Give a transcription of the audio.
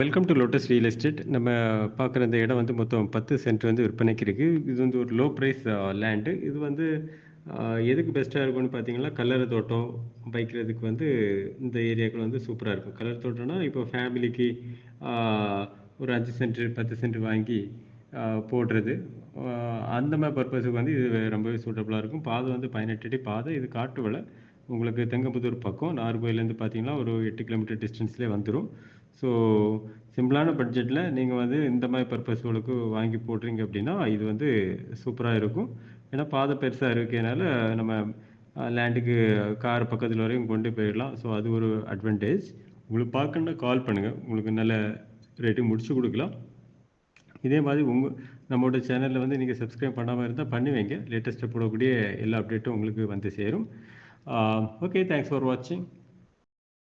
Welcome to Lotus real estate நம்ம பார்க்குற இந்த இடம் வந்து மொத்தம் பத்து சென்ட் வந்து விற்பனைக்கு இருக்குது இது வந்து ஒரு லோ ப்ரைஸ் லேண்டு இது வந்து எதுக்கு பெஸ்ட்டாக இருக்கும்னு பார்த்தீங்கன்னா கல்லறை தோட்டம் வைக்கிறதுக்கு வந்து இந்த ஏரியாக்கள் வந்து சூப்பராக இருக்கும். கலர் தோட்டம்னா இப்போ ஃபேமிலிக்கு ஒரு அஞ்சு சென்ட் பத்து சென்ட் வாங்கி போடுறது. அந்த மாதிரி பர்பஸுக்கு வந்து இது ரொம்பவே சூட்டபுளாக இருக்கும். பாதை வந்து பதினெட்டு அடி பாதை. இது காட்டு வலை. உங்களுக்கு தெங்கம்புதூர் பக்கம் நாகர்கோயிலேருந்து பார்த்தீங்கன்னா ஒரு எட்டு கிலோமீட்டர் டிஸ்டன்ஸ்லேயே வந்துடும் ஸோ சிம்பிளான பட்ஜெட்டில் நீங்கள் வந்து இந்த மாதிரி பர்பஸ்களுக்கு வாங்கி போடுறீங்க அப்படின்னா இது வந்து சூப்பராக இருக்கும். ஏன்னா பாதை பெருசாக இருக்கிறனால நம்ம லேண்டுக்கு கார் பக்கத்தில் வரையும் கொண்டு போயிடலாம். ஸோ அது ஒரு அட்வான்டேஜ் உங்களுக்கு பார்க்கணுன்னா கால் பண்ணுங்கள் உங்களுக்கு நல்ல ரேட்டு முடிச்சு கொடுக்கலாம். இதே மாதிரி உங்கள் நம்மளோட சேனலில் வந்து நீங்கள் சப்ஸ்கிரைப் பண்ணாமல் இருந்தால் பண்ணி வைங்க. லேட்டஸ்ட்டாக போடக்கூடிய எல்லா அப்டேட்டும் உங்களுக்கு வந்து சேரும். ஓகே தேங்க்ஸ் ஃபார் வாட்சிங்